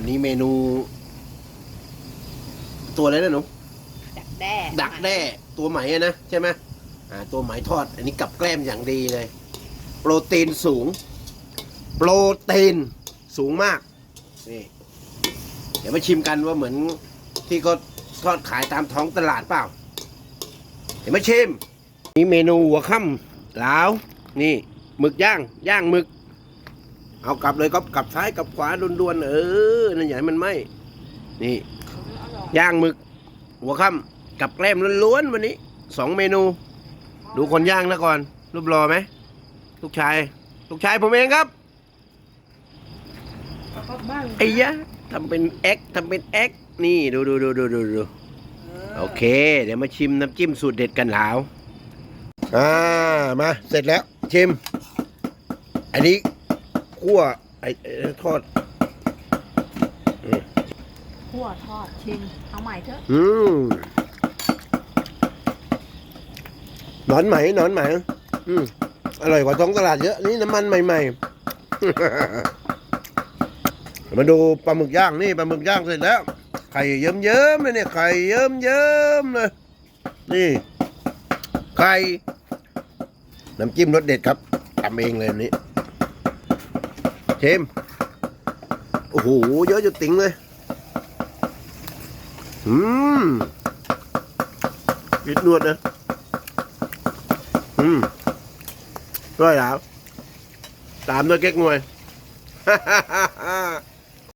วันนี้เมนู ตัวอะไรนะหนูดักแด้ดักแด้ตัวไหมอะนะใช่ไหมอ่า ตัวไหมทอด อันนี้กับแกล้มอย่างดีเลย โปรตีนสูง โปรตีนสูงมากนี่เดี๋ยวมาชิมกันว่าเหมือนที่เขาทอดขายตามท้องตลาดเปล่า เดี๋ยวมาชิมนี่เมนูหัวค่ำลาว นี่หมึกย่าง ย่างหมึก เอากลับเลยก็กลับซ้ายกลับขวาดวนๆเออนั่นอย่าให้มันไหมนี่ย่างหมึก หัวค่ำกับแกล้มล้วนๆวันนี้สองเมนู ดูคนย่างนะก่อน รูปรอไหมลูกชาย ลูกชายผมเองครับไอ้ยะทำเป็นแอคทำเป็นแอคนี่ดูดูดูดูดูดูโอเค เดี๋ยวมาชิมน้ำจิ้มสูตรเด็ดกันแล้วอ่ามาเสร็จแล้วชิม อันนี้ คั่วไอ้เอ่อทอดขั่วทอดชิมเอาใหม่เถอะอืมหนอนไหมหนอนไหมอืมอร่อยกว่าท้องตลาดเยอะ นี่น้ำมันใหม่ๆ มาดูปลาหมึกย่างนี่ปลาหมึกย่างเสร็จแล้วไข่เยิ้มเยิ้มๆเลยเนี่ยไข่เยิ้มเยิ้มๆเลย นี่ไข่น้ำจิ้มรสเด็ดครับทำเองเลยอันนี้ เชมโอ้โห เยอะจะติ๋งเลย อืมบิดนวดนะ อืมด้วยแล้วตามด้วยเก๊กงวย